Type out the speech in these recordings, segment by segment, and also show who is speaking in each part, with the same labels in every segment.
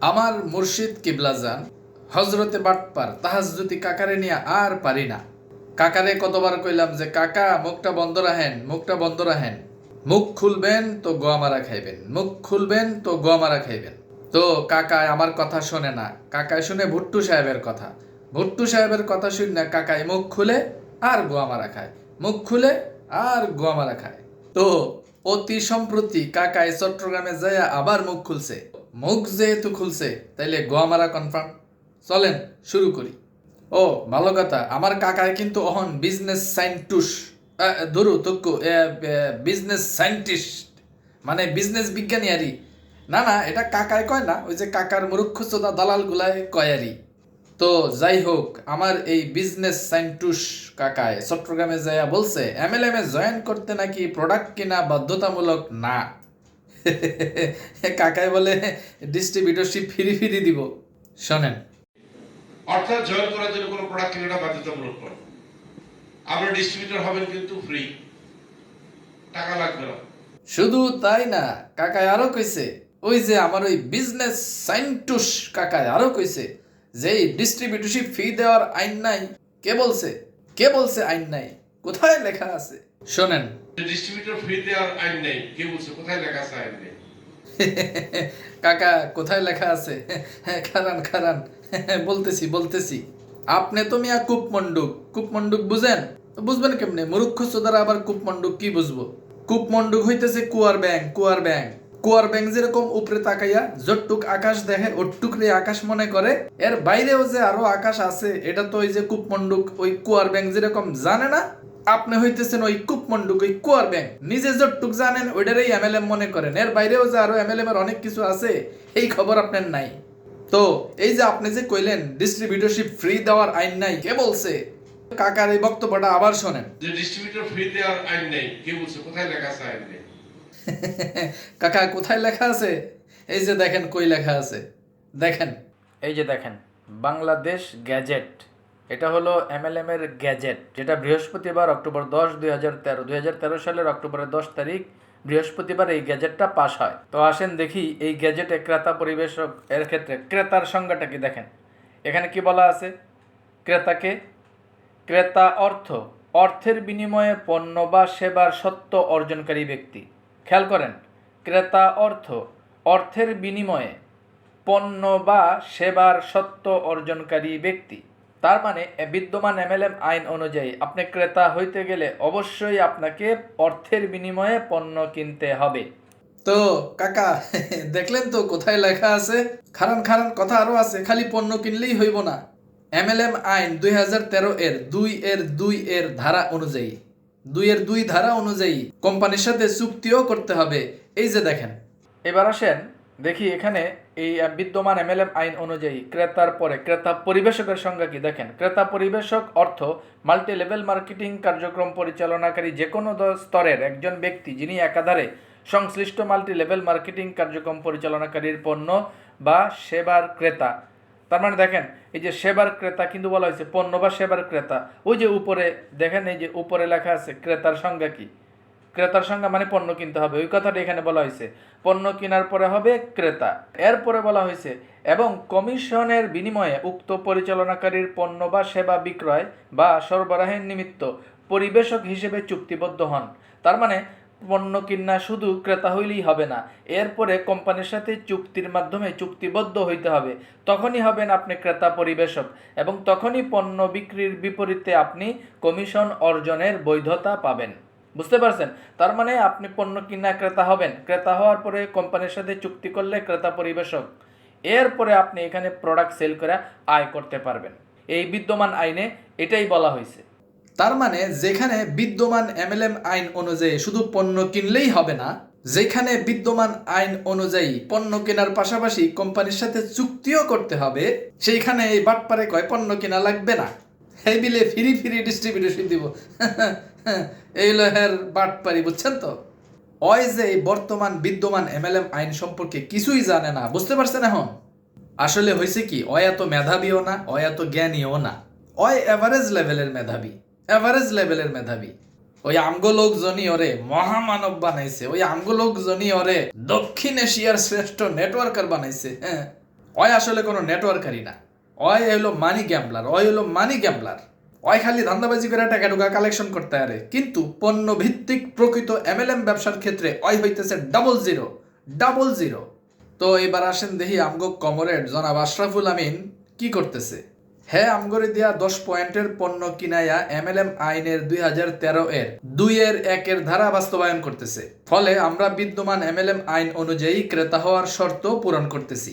Speaker 1: আমার মুর্শিদ কিবলাজান হজরতে বাটপার তাহাজুতি কাকারে নিয়ে আর পারি না। কাকারে কতবার কইলাম যে, কাকা, মুখটা বন্ধ রাখেন, মুখটা বন্ধ রাখেন। মুখ খুলবেন তো গোয়া মারা খাইবেন, মুখ খুলবেন তো গোয়া মারা খাইবেন। তো কাকায় আমার কথা শোনে না। কাকায় শুনে ভুট্টু সাহেবের কথা। ভুট্টু সাহেবের কথা শুনে না, কাকায় মুখ খুলে আর গোয়া মারা খায়। মুখ খুলে আর গোয়া মারা খায়। তো অতি সম্প্রতি কাকায় চট্টগ্রামে যায় আবার মুখ খুলছে। মুখ যেহেতু খুলছে, তাইলে গোয়া মারা কনফার্ম চলেন, শুরু করি। ও, ভালো কথা, আমার কাকায় কিন্তু অহন বিজনেস সাইন্টুস ধরু তক্কু বিজনেস সাইন্টিস্ট মানে বিজনেস বিজ্ঞানী আরি না না, এটা কাকায় কয় না, ওই যে কাকার মূর্খ চোদা দালাল গুলায় কয় আরি তো যাই হোক, আমার এই বিজনেস সাইন্টুস কাকায় চট্টগ্রামে যাইয়া বলছে এমএলএম এ জয়েন করতে নাকি প্রোডাক্ট কিনা বাধ্যতামূলক না। কাকায় বলে ডিস্ট্রিবিউটরশিপ ফিরি ফিরি দিব। শোনেন।
Speaker 2: অর্থাৎ জয়েন করার জন্য কোনো প্রোডাক্ট কেনাটা বাধ্যতামূলক নয় আপনার ডিস্ট্রিবিউটর হবেন কিন্তু ফ্রি টাকা লাগবে না।
Speaker 1: শুধু তাই না কাকায় আরও কইছে ওই যে আমার ওই বিজনেস সাইন্টুস কাকায় আরও কইছে যে ডিস্ট্রিবিউটরশিপ ফি দেওয়ার আইন নাই। কে বলছে? কে বলছে আইন নাই? কোথায় লেখা আছে? শোনেন।
Speaker 2: ডিস্ট্রিবিউটর ফ্রি দেওয়ার আইন নেই কে বলছে, কোথায় লেখা আছে আইন নেই
Speaker 1: কাকা, কোথায় লেখা আছে? খারান খারান। বলতেছি বলতেছি। আপনি তো মিয়া বুঝেন? বুঝবেন কেমনে? মুরুক্ষ সোদারা আবার কি বুঝব? হইতেছে কুয়ার ব্যাং কুয়ার ব্যাং কুয়ার ব্যাং যেরকম উপরে তাকাইয়া যতটুক আকাশ দেখে ওটুক রে আকাশ মনে করে, এর বাইরেও যে আরও আকাশ আছে, এটা তো ওই যে কূপমন্ডুক ওই কুয়ার ব্যাং যেরকম, জানে না? আপনি হইতেছেন ওই কূপমন্ডুক ওই কুয়ার ব্যাং নিজে যতটুক জানেন ওইটারই এমএলএম মনে করেন। এর বাইরেও যে আরও এমএলএম এর অনেক কিছু আছে এই খবর আপনার নাই। তো এই যে আপনি যে কইলেন ডিস্ট্রিবিউটরশিপ ফ্রি দেওয়ার আইন নাই কে বলছে? কাকার এই বক্তব্যটা আবার শোনেন।
Speaker 2: যে ডিস্ট্রিবিউটর ফ্রি দেওয়ার আইন নেই কে বলছে? কোথায় লেখা আছে আইন নেই?
Speaker 1: কাকা কোথায় লেখা আছে? এই যে দেখেন কই লেখা আছে? দেখেন। এই যে দেখেন বাংলাদেশ গ্যাজেট। এটা হলো এমএলএম এর গ্যাজেট, যেটা বৃহস্পতিবার অক্টোবর দশ, দুই হাজার তেরো, দুই হাজার তেরো সালের অক্টোবরের দশ তারিখ বৃহস্পতিবার এই গ্যাজেটটা পাস হয়। তো আসেন দেখি এই গ্যাজেটে ক্রেতা পরিবেশক, এর ক্ষেত্রে ক্রেতার সংজ্ঞাটা কি দেখেন? এখানে কি বলা আছে? ক্রেতাকে ক্রেতা অর্থ, অর্থের বিনিময়ে পণ্য বা সেবার সত্য অর্জনকারী ব্যক্তি। খেয়াল করেন, ক্রেতা অর্থ, অর্থের বিনিময়ে পণ্য বা সেবার সত্য অর্জনকারী ব্যক্তি। তার মানে এ বিদ্যমান এমএলএম আইন অনুযায়ী আপনি ক্রেতা হইতে গেলে অবশ্যই আপনাকে অর্থের বিনিময়ে পণ্য কিনতে হবে। তো কাকা দেখলেন তো কোথায় লেখা আছে? খারান খারান কথা আরও আছে খালি পণ্য কিনলেই হইব না। এমএলএম আইন দুই হাজার তেরো এর দুই এর দুই এর ধারা অনুযায়ী দুই এর দুই ধারা অনুযায়ী কোম্পানির সাথে চুক্তিও করতে হবে। এই যে দেখেন। এবার আসেন দেখি এখানে এই বিদ্যমান এমএলএম আইন অনুযায়ী ক্রেতার পরে ক্রেতা পরিবেশকের সংজ্ঞা কি? দেখেন, ক্রেতা পরিবেশক অর্থ মাল্টি লেভেল মার্কেটিং কার্যক্রম পরিচালনাকারী যে কোনো স্তরের একজন ব্যক্তি যিনি একাধারে সংশ্লিষ্ট মাল্টি লেভেল মার্কেটিং কার্যক্রম পরিচালনাকারীর পণ্য বা সেবার ক্রেতা। তার মানে দেখেন, এই যে সেবার ক্রেতা কিন্তু বলা হয়েছে পণ্য বা সেবার ক্রেতা। ওই যে উপরে, দেখেন এই যে উপরে লেখা আছে, ক্রেতার সংজ্ঞা কি? ক্রেতার সংজ্ঞা মানে পণ্য কিনতে হবে। ওই কথাটা এখানে বলা হয়েছে। পণ্য কেনার পরে হবে ক্রেতা। এরপরে বলা হয়েছে, এবং কমিশনের বিনিময়ে উক্ত পরিচালনাকারীর পণ্য বা সেবা বিক্রয় বা সরবরাহের নিমিত্ত পরিবেশক হিসেবে চুক্তিবদ্ধ হন। তার মানে পণ্য কিনা শুধু ক্রেতা হইলেই হবে না, এরপরে কোম্পানির সাথে চুক্তির মাধ্যমে চুক্তিবদ্ধ হইতে হবে। তখনই হবেন আপনি ক্রেতা পরিবেশক, এবং তখনই পণ্য বিক্রির বিপরীতে আপনি কমিশন অর্জনের বৈধতা পাবেন। বুঝতে পারছেন? তার মানে আপনি পণ্য কিনা ক্রেতা হবেন। ক্রেতা হওয়ার পরে কোম্পানির সাথে চুক্তি করলে ক্রেতা পরিবেশক। এরপরে আপনি এখানে প্রোডাক্ট সেল করে আয় করতে পারবেন। এই বিদ্যমান আইনে এটাই বলা হয়েছে। তার মানে যেখানে বিদ্যমান এমএলএম আইন অনুযায়ী শুধু পণ্য কিনলেই হবে না, যেখানে বিদ্যমান আইন অনুযায়ী পণ্য কেনার পাশাপাশি কোম্পানির সাথে চুক্তিও করতে হবে, সেইখানে এই বাটপারে কয় পণ্য কেনা লাগবে না। এই বিলে ফ্রি ফ্রি ডিস্ট্রিবিউশন দিব। এই লহের বাটপারি, বুঝছেন তো? ওই যে এই বর্তমান বিদ্যমান এমএলএম আইন সম্পর্কে কিছুই জানে না, বুঝতে পারছেন এখন? আসলে হয়েছে কি অয় এত মেধাবীও না অয় এত জ্ঞানীও না। অয় এভারেজ লেভেলের মেধাবী এভারেজ লেভেলের মেধাবী। ওই আমগো লোকজনই ওরে মহামানব বানাইছে, ওই আমগো লোকজনই ওরে দক্ষিণ এশিয়ার শ্রেষ্ঠ নেটওয়ার্কার বানাইছে হ্যাঁ? ওই আসলে কোনো নেটওয়ার্কারই না। ওই হলো মানি গ্যাম্বলার ওই হলো মানি গ্যাম্বলার ওই খালি ধান্দাবাজি করে টাকা টুকা কালেকশন করতে পারে কিন্তু পণ্য ভিত্তিক প্রকৃত এমএলএম ব্যবসার ক্ষেত্রে ওই হইতেছে ডাবল জিরো ডাবল জিরো তো এবার আসেন দেখি আমগো কমরেড জনাব আশরাফুল আমিন কি করতেছে। হ্যাঁ আমগরে দিয়া দশ পয়েন্টের পণ্য কিনাইয়া এমএলএম আইনের দুই হাজার তেরো এর দুই এর একের ধারা বাস্তবায়ন করতেছে। ফলে আমরা বিদ্যমান এমএলএম আইন অনুযায়ী ক্রেতা হওয়ার শর্ত পূরণ করতেছি।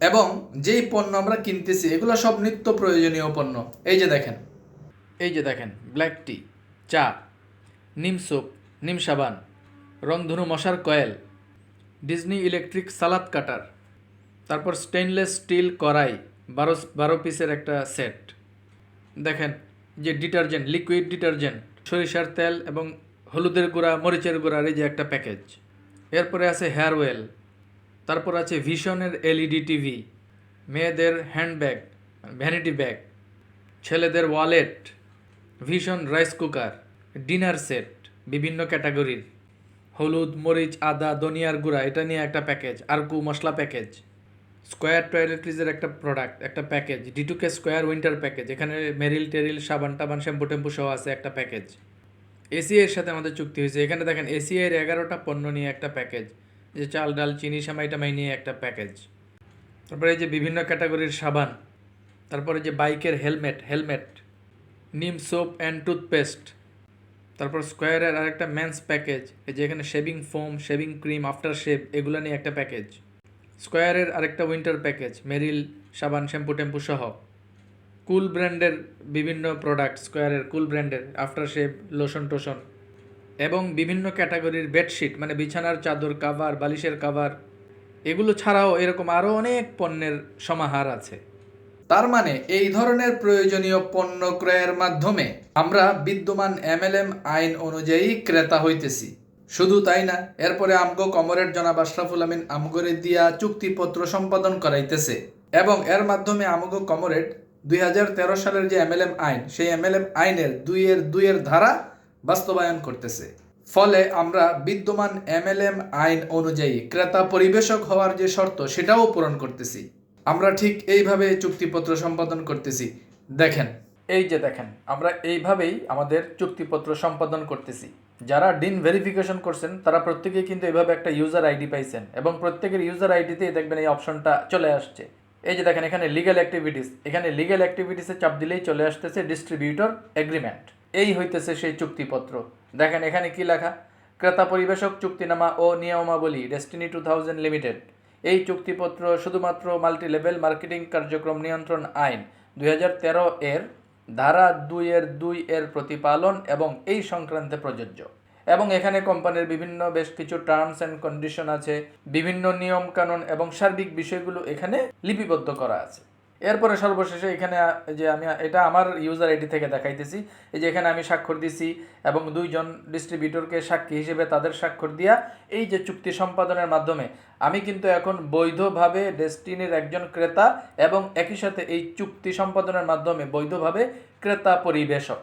Speaker 1: এবং যেই পণ্য আমরা কিনতেছি, এগুলো সব নিত্য প্রয়োজনীয় পণ্য। এই যে দেখেন। এই যে দেখেন ব্ল্যাক টি চা, নিম সোপ নিম সাবান, রংধনু মশার coil Disney electric salad cutter, তারপর স্টেনলেস স্টিল কড়াই, বারো বারো পিসের একটা সেট দেখেন, যে ডিটারজেন্ট লিকুইড ডিটারজেন্ট সরিষার তেল এবং হলুদের গুঁড়া, মরিচের গুঁড়ার এই যে একটা প্যাকেজ এরপরে আছে হেয়ার ওয়েল তারপর আছে ভিশনের এলইডি টিভি মেয়েদের হ্যান্ডব্যাগ ভ্যানিটি ব্যাগ ছেলেদের wallet Vision rice cooker, dinner set, বিভিন্ন ক্যাটাগরির। হলুদ, মরিচ, আদা, ধনিয়ার গুঁড়া, এটা নিয়ে একটা প্যাকেজ আরকু মশলা প্যাকেজ। স্কোয়ার টয়লেট্রিজের একটা প্রোডাক্ট একটা প্যাকেজ ডিটুকে স্কোয়ার উইন্টার প্যাকেজ, এখানে মেরিল টেরিল, সাবান টাবান, শ্যাম্পু টেম্পু সহ আছে একটা প্যাকেজ। এসিআই এর সাথে আমাদের চুক্তি হয়েছে, এখানে দেখেন এসিআই এর এগারোটা পণ্য নিয়ে একটা প্যাকেজ, যে চাল, ডাল, চিনি, সামাই, টামাই নিয়ে একটা প্যাকেজ। তারপরে এই যে বিভিন্ন ক্যাটাগরির সাবান, তারপরে যে বাইকের helmet helmet neem soap and toothpaste তারপর স্কোয়ারের আরেকটা মেন্স প্যাকেজ এই যে এখানে shaving foam shaving cream after shave এগুলো নিয়ে একটা প্যাকেজ স্কোয়ারের আরেকটা উইন্টার প্যাকেজ মেরিল সাবান শ্যাম্পু টেম্পু সহ। কুল ব্র্যান্ডের বিভিন্ন প্রোডাক্ট স্কোয়ারের কুল ব্র্যান্ডের আফটার শেভ লোশন টোশন এবং বিভিন্ন ক্যাটাগরির বেডশিট মানে বিছানার চাদর কাভার বালিশের কাভার এগুলো ছাড়াও এরকম আরও অনেক পণ্যের সমাহার আছে। তার মানে এই ধরনের প্রয়োজনীয় পণ্য ক্রয়ের মাধ্যমে আমরা বিদ্যমান এমএলএম আইন অনুযায়ী ক্রেতা হইতেছি। শুধু তাই না, এরপরে আমগো কমরেড জনাব আশরাফুল আমিন আমগরে দিয়া চুক্তিপত্র সম্পাদন করাইতেছে এবং এর মাধ্যমে আমগো কমরেড দুই হাজার তেরো সালের যে এমএলএম আইন, সেই এমএলএম আইনের দুইয়ের দুইয়ের ধারা বাস্তবায়ন করতেছে। ফলে আমরা বিদ্যমান এমএলএম আইন অনুযায়ী ক্রেতা পরিবেশক হওয়ার যে শর্ত, সেটাও পূরণ করতেছি। আমরা ঠিক এইভাবে চুক্তিপত্র সম্পাদন করতেছি। দেখেন, এই যে দেখেন, আমরা এইভাবেই আমাদের চুক্তিপত্র সম্পাদন করতেছি। যারা ডিন ভেরিফিকেশন করছেন, তারা প্রত্যেকেই কিন্তু এভাবে একটা ইউজার আইডি পাইছেন এবং প্রত্যেকের ইউজার আইডিতেই দেখবেন এই অপশনটা চলে আসছে। এই যে দেখেন, এখানে লিগ্যাল অ্যাক্টিভিটিস এখানে লিগ্যাল অ্যাক্টিভিটিসে চাপ দিলেই চলে আসতেছে ডিস্ট্রিবিউটর এগ্রিমেন্ট এই হইতেছে সেই চুক্তিপত্র। দেখেন, এখানে কি লেখা? ক্রেতা পরিবেশক চুক্তিনামা ও নিয়মাবলী ডেস্টিনি টু থাউজেন্ড লিমিটেড এই চুক্তিপত্র শুধুমাত্র মাল্টি লেভেল মার্কেটিং কার্যক্রম নিয়ন্ত্রণ আইন দুই হাজার তেরো এর ধারা দুই এর দুই এর প্রতিপালন এবং এই সংক্রান্তে প্রযোজ্য। এবং এখানে কোম্পানির বিভিন্ন বেশ কিছু টার্মস অ্যান্ড কন্ডিশন আছে, বিভিন্ন নিয়ম কানুন এবং সার্বিক বিষয়গুলো এখানে লিপিবদ্ধ করা আছে। এরপরে সর্বশেষে এখানে, যে আমি, এটা আমার ইউজার আইডি থেকে দেখাইতেছি। এই যে এখানে আমি স্বাক্ষর দিছি এবং দুইজন ডিস্ট্রিবিউটরকে সাক্ষী হিসেবে তাদের স্বাক্ষর দিয়া এই যে চুক্তি সম্পাদনের মাধ্যমে আমি কিন্তু এখন বৈধভাবে ডেস্টিনির একজন ক্রেতা এবং একই সাথে এই চুক্তি সম্পাদনের মাধ্যমে বৈধভাবে ক্রেতা পরিবেশক।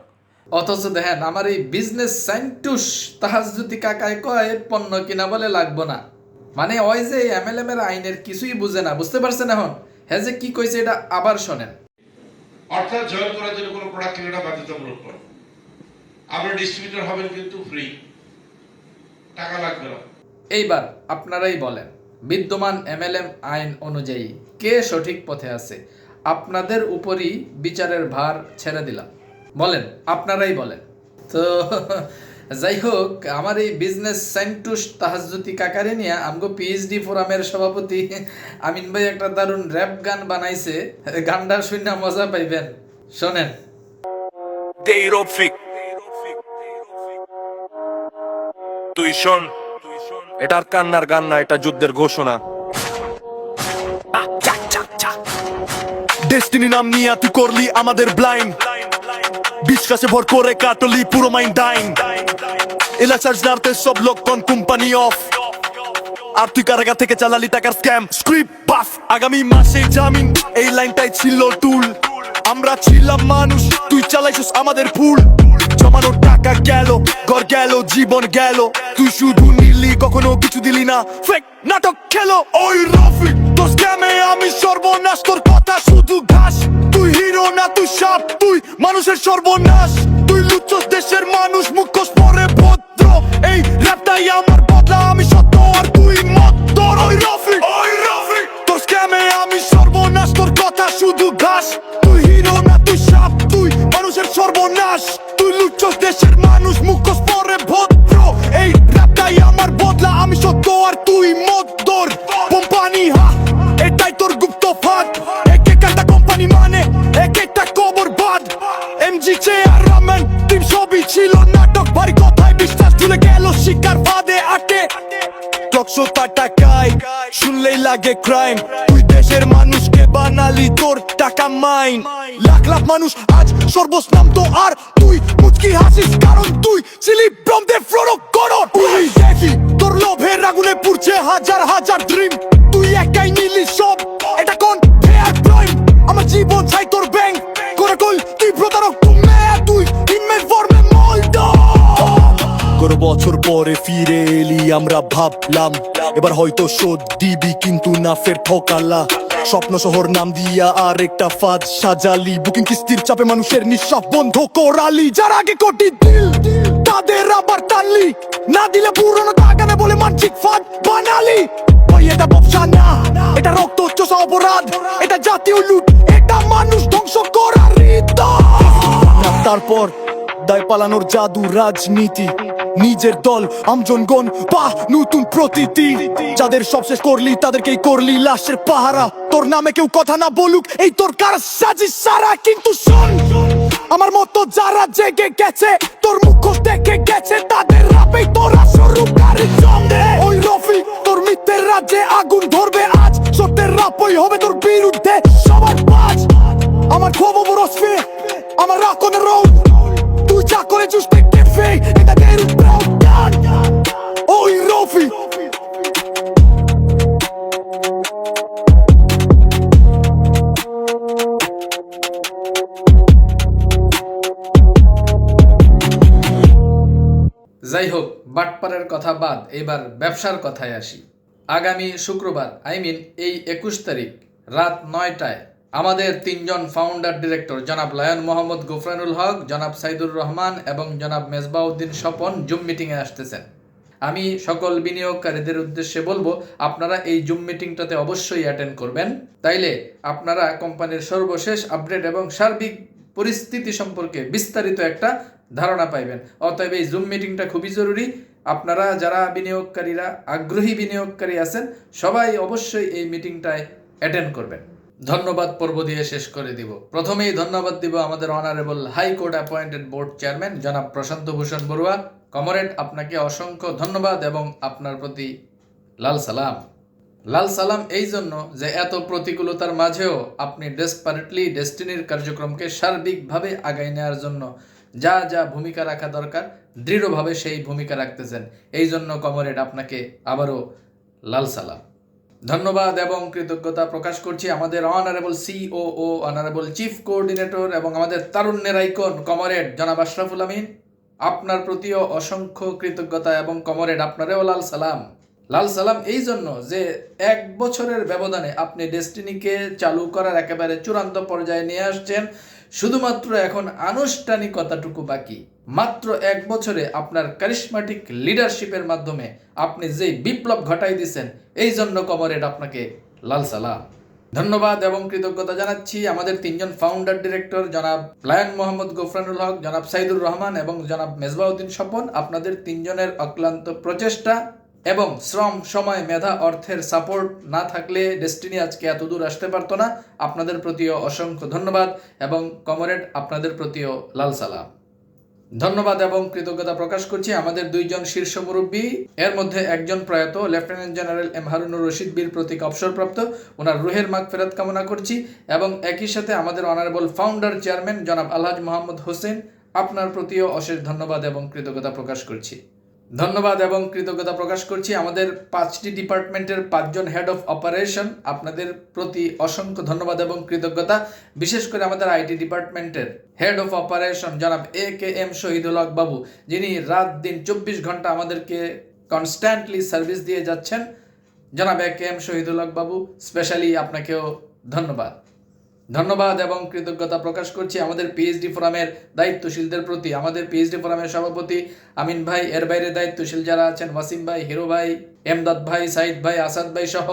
Speaker 1: অথচ দেখেন, আমার এই বিজনেস সাইন্টুস তাহাজুতি কাকায় কয়, পণ্য কিনা বলে লাগবো না। মানে ওই যে এমএলএম এর আইনের কিছুই বুঝে না, বুঝতে পারছেন এখন? হ্যাঁ যে কি কইছে এটা আবার শোনেন।
Speaker 2: অর্থাৎ জয়েন করার জন্য কোনো প্রোডাক্ট কেনাটা বাধ্যতামূলক নয়। আপনার ডিস্ট্রিবিউটর হবেন কিন্তু ফ্রি টাকা লাগবে না।
Speaker 1: এইবার আপনারাই বলেন বিদ্যমান এমএলএম আইন অনুযায়ী কে সঠিক পথে আছে? আপনাদের উপরই বিচারের ভার ছেড়ে দিলাম। বলেন আপনারাই বলেন। তো যাই হোক আমার এই বিজনেস সাইন্টুস তাহাজুতি কাকারে নিয়ে আমগো পিএইচডি ফোরামের সভাপতি আমিন ভাই একটা দারুণ র্যাপ গান বানাইছে। গানটা শুনে মজা পাইবেন। শোনেন।
Speaker 3: রফিক। তুই শোন। এটার কান্নার গান না এটা যুদ্ধের ঘোষণা। ডেস্টিনি নাম নিয়ে তুই করলি আমাদের ব্লাইন্ড বিশ্বাসে ভর করে কাটলি, পুরো মাইন্ড ডাইন এলাকার জানতে সব লোক কোন কোম্পানি অফ আর তুই কারাগা থেকে চালালি টাকার স্ক্যাম স্ক্রিপ্ট বাফ আগামী মাসে জামিন, এই লাইনটাই ছিল টুল আমরা ছিলাম মানুষ, তুই চালাইছিস আমাদের ফুল জমানো টাকা গেল, ঘর গেল, জীবন গেল। তুই শুধু নিলি, কখনো কিছু দিলি না। ফেক নাটক খেলো। ওই রফিক, তোর স্ক্যামে আমি সর্ব সর্বনাশ, তোর মানুষের সর্বনাশ টকশো টাকায় শুনলেই লাগে ক্রাইম তুই দেশের মানুষকে বানালি, তোর টাকা মাইন লাখ লাখ মানুষ আজ সর্বস্নাম তো আর তুই মুচকি হাসিস, কারণ তুই the front of করো তুই দেখি, তোর লোভের আগুনে পুড়ছে হাজার হাজার ড্রিম তুই একাই নিলি সব, এটা কোন ফেয়ার প্রাইম আমার জীবন চাই তোর ব্যাংক। করে কল তুই প্রতারক কোনো বছর পরে ফিরে এলি, আমরা ভাবলাম, এবার হয়তো শোধ দিবি, কিন্তু না ফের ঠকালা। স্বপ্ন শহর নাম দিয়া আর একটা ফাঁদ সাজালি, বুকিং কিস্তির চাপে মানুষের নিঃশ্বাস বন্ধ করালি। যার আগে কোটি দিল, তাদের আবার টানলি না দিলে পুরনো দাগানে বলে মানসিক ফাঁদ বানালি। ওই এটা ব্যবসা না, এটা রক্ত চোষা অপরাধ, এটা জাতীয় লুট, এটা মানুষ ধ্বংস করার। তারপর দায় পালানোর জাদু রাজনীতি। নিজের দল, আমজনগণ পা নতুন প্রতীতি যাদের সবশেষ করলি, তাদেরকেই করলি লাশের পাহারা। তোর নামে কেউ কথা না বলুক, এই তোর কার সাজি সারা? কিন্তু শোন, আমার মতো যারা জেগে গেছে, তোর মুখ দেখে গেছে, তাদের রাপেই তোরা জমে ওই রফি তোর মিথ্যের রাজ্যে আগুন ধরবে আজ। সত্যের রাপই হবে তোর বিরুদ্ধে সবার বাজ। আমার খবর রসবে আমার রাখনের তুই যা করে? চুস দেখতে ফে এটা দের ওই রফি।
Speaker 1: যাই হোক বাটপারের কথা বাদ, এবার ব্যবসার কথায় আসি। আগামী শুক্রবার, আই মিন এই একুশ তারিখ, রাত নয়টায়। আমাদের তিনজন ফাউন্ডার ডিরেক্টর জনাব লায়ন মোহাম্মদ, গুফরানুল হক, জনাব সাইদুর রহমান এবং জনাব মেজবাউদ্দিন স্বপন জুম মিটিংয়ে আসতেছেন। আমি সকল বিনিয়োগকারীদের উদ্দেশ্যে বলব, আপনারা এই জুম মিটিংটাতে অবশ্যই অ্যাটেন্ড করবেন। তাইলে আপনারা কোম্পানির সর্বশেষ আপডেট এবং সার্বিক পরিস্থিতি সম্পর্কে বিস্তারিত একটা ধারণা পাইবেন। অতএব এই জুম মিটিংটা খুবই জরুরি। আপনারা যারা বিনিয়োগকারীরা, আগ্রহী বিনিয়োগকারী আছেন, সবাই অবশ্যই এই মিটিংটায় অ্যাটেন্ড করবেন। ধন্যবাদ পর্ব দিয়ে শেষ করে দিব। প্রথমেই ধন্যবাদ দিব আমাদের honourable high court appointed board chairman জনাব প্রশান্ত ভূষণ বড়ুয়া। কমরেড, আপনাকে অসংখ্য ধন্যবাদ এবং আপনার প্রতি লাল সালাম। লাল সালাম এই জন্য যে এত প্রতিকূলতার মাঝেও আপনি ডেসপারেটলি ডেস্টিনির কার্যক্রমকে সার্বিকভাবে আগায় নেওয়ার জন্য যা যা ভূমিকা রাখা দরকার, দৃঢ়ভাবে সেই ভূমিকা রাখতেছেন। এই জন্য কমরেড, আপনাকে আবারও লাল সালাম। ধন্যবাদ এবং কৃতজ্ঞতা প্রকাশ করছি আমাদের honourable COO honourable chief coordinator এবং আমাদের তারুণ্যের আইকন কমরেড জনাব আশরাফুল আমিন। আপনার প্রতিও অসংখ্য কৃতজ্ঞতা এবং কমরেড আপনারেও লাল সালাম। লাল সালাম এই জন্য যে এক বছরের ব্যবধানে আপনি ডেস্টিনিকে চালু করার একেবারে চূড়ান্ত পর্যায়ে নিয়ে আসছেন, শুধুমাত্র এখন আনুষ্ঠানিকতাটুকু বাকি। মাত্র এক বছরে আপনার কারিশমাটিক লিডারশিপের মাধ্যমে আপনি যেই বিপ্লব ঘটাই দিয়েছেন এই জন্য কমরেড আপনাকে লাল সালাম। ধন্যবাদ এবং কৃতজ্ঞতা জানাচ্ছি আমাদের তিনজন ফাউন্ডার ডিরেক্টর জনাব লায়ন মোহাম্মদ গোফরানুল হক, জনাব সাইদুর রহমান এবং জনাব মেজবাউদ্দিন স্বপন। আপনাদের তিনজনের অক্লান্ত প্রচেষ্টা এবং শ্রম, সময়, মেধা, অর্থের সাপোর্ট না থাকলে ডেস্টিনি আজকে এত দূর আসতে পারতো না। আপনাদের প্রতিও অসংখ্য ধন্যবাদ এবং কমরেড আপনাদের প্রতিও লাল সালাম। ধন্যবাদ এবং কৃতজ্ঞতা প্রকাশ করছি আমাদের দুইজন শীর্ষ মুরব্বী। এর মধ্যে একজন প্রয়াত lieutenant general M Harunur Rashid Bir Protik অবসরপ্রাপ্ত। ওনার রুহের মাগ ফেরত কামনা করছি এবং একই সাথে আমাদের অনারেবল ফাউন্ডার চেয়ারম্যান জনাব আলহাজ মোহাম্মদ হোসেন, আপনার প্রতিও অশেষ ধন্যবাদ এবং কৃতজ্ঞতা প্রকাশ করছি। ধন্যবাদ এবং কৃতজ্ঞতা প্রকাশ করছি আমাদের পাঁচটি ডিপার্টমেন্টের পাঁচজন হেড অফ অপারেশন আপনাদের প্রতি অসংখ্য ধন্যবাদ এবং কৃতজ্ঞতা। বিশেষ করে আমাদের আইটি ডিপার্টমেন্টের হেড অফ অপারেশন জনাব এ কে এম শহীদুল হক বাবু, যিনি রাত দিন চব্বিশ ঘণ্টা আমাদেরকে কনস্ট্যান্টলি সার্ভিস দিয়ে যাচ্ছেন। জনাব এ কে এম শহীদুল হক বাবু স্পেশালি আপনাকেও ধন্যবাদ। ধন্যবাদ এবং কৃতজ্ঞতা প্রকাশ করছি আমাদের পিএইচডি ফোরামের দায়িত্বশীলদের প্রতি। আমাদের পিএইচডি ফোরামের সভাপতি আমিন ভাই, এর বাইরে দায়িত্বশীল যারা আছেন ওয়াসিম ভাই, হিরো ভাই, এমদাদ ভাই, সাইদ ভাই, আসাদ ভাই সহ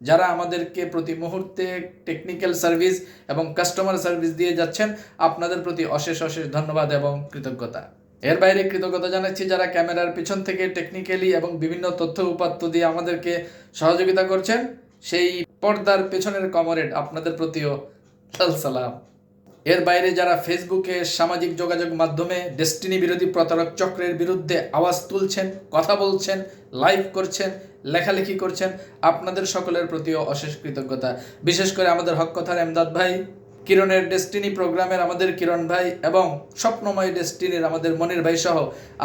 Speaker 1: যারা আমাদেরকে প্রতি মুহূর্তে টেকনিক্যাল সার্ভিস এবং কাস্টমার সার্ভিস দিয়ে যাচ্ছেন, আপনাদের প্রতি অশেষ অশেষ ধন্যবাদ এবং কৃতজ্ঞতা। এর বাইরে কৃতজ্ঞতা জানাচ্ছি যারা ক্যামেরার পিছন থেকে টেকনিক্যালি এবং বিভিন্ন তথ্য উপাত্ত দিয়ে আমাদেরকে সহযোগিতা করছেন, সেই পর্দার পেছনের কমরেড আপনাদের প্রতিও লাল সালাম। এর বাইরে যারা ফেসবুকে সামাজিক যোগাযোগ মাধ্যমে ডেস্টিনি বিরোধী প্রতারক চক্রের বিরুদ্ধে আওয়াজ তুলছেন, কথা বলছেন, লাইভ করছেন, লেখালেখি করছেন, আপনাদের সকলের প্রতিও অশেষ কৃতজ্ঞতা। বিশেষ করে আমাদের হক কথার এমদাদ ভাই কিরণের ডেস্টিনি প্রোগ্রামের আমাদের কিরণ ভাই এবং স্বপ্নময় ডেস্টিনির আমাদের মনির ভাই সহ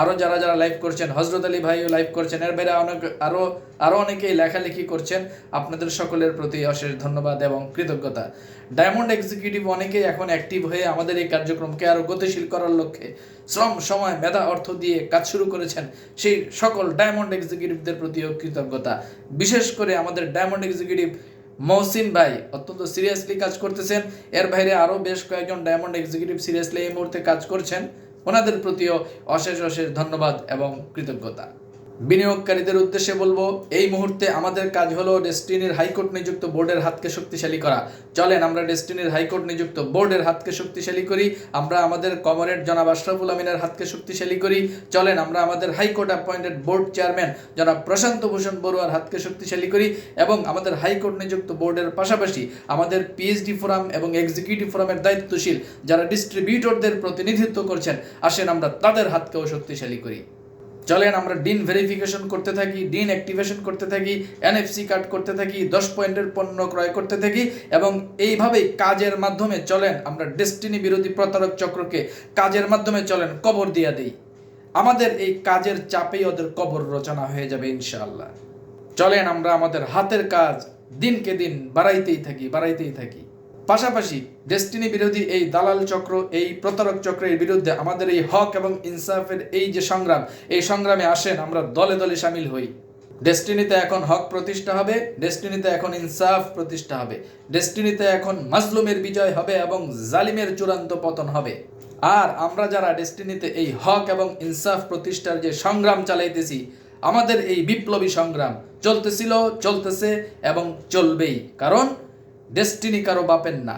Speaker 1: আরও যারা যারা লাইভ করছেন, হজরত আলী ভাইও লাইভ করছেন, এর বাইরে অনেক আরও আরও অনেকেই লেখালেখি করছেন। আপনাদের সকলের প্রতি অশেষ ধন্যবাদ এবং কৃতজ্ঞতা। ডায়মন্ড এক্সিকিউটিভ অনেকেই এখন অ্যাক্টিভ হয়ে আমাদের এই কার্যক্রমকে আরও গতিশীল করার লক্ষ্যে শ্রম, সময়, মেধা, অর্থ দিয়ে কাজ শুরু করেছেন। সেই সকল ডায়মন্ড এক্সিকিউটিভদের প্রতিও কৃতজ্ঞতা। বিশেষ করে আমাদের ডায়মন্ড এক্সিকিউটিভ মহসিন ভাই অত্যন্ত সিরিয়াসলি কাজ করতেছেন। এর বাইরে আরও বেশ কয়েকজন ডায়মন্ড এক্সিকিউটিভ সিরিয়াসলি এই মুহূর্তে কাজ করছেন। ওনাদের প্রতিও অশেষ অশেষ ধন্যবাদ এবং কৃতজ্ঞতা। বিনিয়োগকারীদের উদ্দেশ্যে বলব, এই মুহূর্তে আমাদের কাজ হলো ডেস্টিনির হাইকোর্ট নিযুক্ত বোর্ডের হাতকে শক্তিশালী করা। চলেন, আমরা ডেস্টিনির হাইকোর্ট নিযুক্ত বোর্ডের হাতকে শক্তিশালী করি, আমরা আমাদের কমরেড জনাব আশরাফুল আমিনের হাতকে শক্তিশালী করি। চলেন, আমরা আমাদের হাইকোর্ট অ্যাপয়েন্টেড বোর্ড চেয়ারম্যান জনাব প্রশান্ত ভূষণ বড়ুয়ার হাতকে শক্তিশালী করি এবং আমাদের হাইকোর্ট নিযুক্ত বোর্ডের পাশাপাশি আমাদের পিএইচডি ফোরাম এবং এক্সিকিউটিভ ফোরামের দায়িত্বশীল যারা ডিস্ট্রিবিউটরদের প্রতিনিধিত্ব করছেন, আসেন আমরা তাদের হাতকেও শক্তিশালী করি। চলেন আমরা ডিন ভেরিফিকেশন করতে থাকি, ডিন অ্যাক্টিভেশন করতে থাকি এনএফসি কার্ড করতে থাকি, দশ পয়েন্টের পণ্য ক্রয় করতে থাকি এবং এইভাবেই কাজের মাধ্যমে চলেন আমরা ডেস্টিনি বিরোধী প্রতারক চক্রকে কাজের মাধ্যমে চলেন কবর দিয়া দিই। আমাদের এই কাজের চাপেই ওদের কবর রচনা হয়ে যাবে ইনশাআল্লাহ। চলেন আমরা আমাদের হাতের কাজ দিনকে দিন বাড়াইতেই থাকি বাড়াইতেই থাকি। পাশাপাশি ডেস্টিনি বিরোধী এই দালাল চক্র, এই প্রতারক চক্রের বিরুদ্ধে আমাদের এই হক এবং ইনসাফের এই যে সংগ্রাম, এই সংগ্রামে আসেন আমরা দলে দলে সামিল হই। ডেস্টিনিতে এখন হক প্রতিষ্ঠা হবে ডেস্টিনিতে এখন ইনসাফ প্রতিষ্ঠা হবে ডেস্টিনিতে এখন মাজলুমের বিজয় হবে এবং জালিমের চূড়ান্ত পতন হবে। আর আমরা যারা ডেস্টিনিতে এই হক এবং ইনসাফ প্রতিষ্ঠার যে সংগ্রাম চালাইতেছি, আমাদের এই বিপ্লবী সংগ্রাম চলতেছিল, চলতেছে এবং চলবেই। কারণ ডেস্টিনি কারও বাপের না।